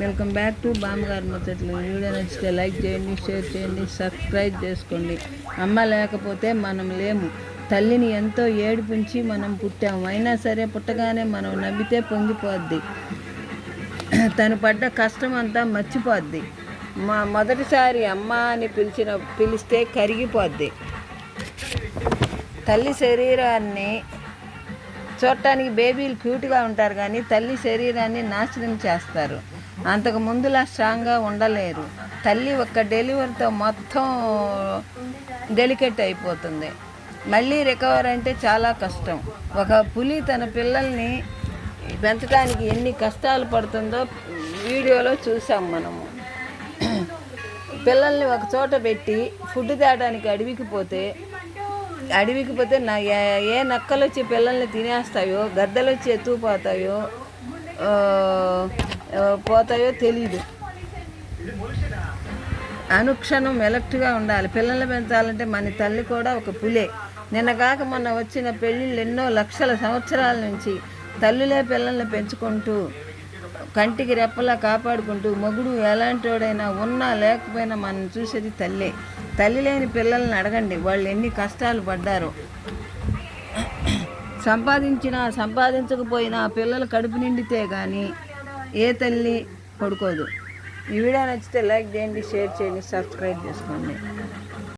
Welcome back to బామ్మగారు ముచ్చట్లు. Video నచ్చితే లైక్ చేయండి షేర్ చేయండి సబ్స్క్రైబ్ చేసుకోండి. అమ్మ లేకపోతే మనం లేము. తల్లిని ఎంతో ఏడిపించి మనం పుట్టాము అయినా సరే పుట్టగానే మనం నవ్వితే పొంగిపోద్ది. తను పడ్డ కష్టం అంతా మర్చిపోద్ది. మా మొదటిసారి అమ్మ అని పిలిచిన పిలిస్తే కరిగిపోద్ది. తల్లి శరీరాన్ని చూడటానికి బేబీలు క్యూట్గా ఉంటారు కానీ తల్లి శరీరాన్ని నాశనం చేస్తారు. అంతకు ముందులా స్ట్రాంగ్గా ఉండలేరు. తల్లి ఒక్క డెలివరీతో మొత్తం డెలికేట్ అయిపోతుంది మళ్ళీ రికవర్ అంటే చాలా కష్టం. ఒక పులి తన పిల్లల్ని పెంచడానికి ఎన్ని కష్టాలు పడుతుందో వీడియోలో చూసాం మనము. పిల్లల్ని ఒక చోట పెట్టి ఫుడ్ తేడానికి అడవికి పోతే అడవికి పోతే నా ఏ- ఏ నక్కలు వచ్చి పిల్లల్ని తినేస్తాయో గద్దలు వచ్చి ఎత్తుకుపోతాయో పోతాయో తెలియదు అనుక్షణం ఎలక్ట్గా ఉండాలి. పిల్లల్ని పెంచాలంటే మన తల్లి కూడా ఒక పులే. నిన్న కాక మొన్న వచ్చిన పెళ్ళిళ్ళు ఎన్నో లక్షల సంవత్సరాల నుంచి తల్లులే పిల్లల్ని పెంచుకుంటూ కంటికి రెప్పలా కాపాడుకుంటూ మొగుడు ఎలాంటోడైనా ఉన్నా లేకపోయినా మనం చూసేది తల్లే. తల్లి లేని పిల్లల్ని అడగండి వాళ్ళు ఎన్ని కష్టాలు పడ్డారో. సంపాదించినా సంపాదించకపోయినా పిల్లలు కడుపు నిండితే కానీ ఏ తల్లి పడుకోదు ఈ వీడియో నచ్చితే లైక్ చేయండి షేర్ చేయండి సబ్స్క్రైబ్ చేసుకోండి.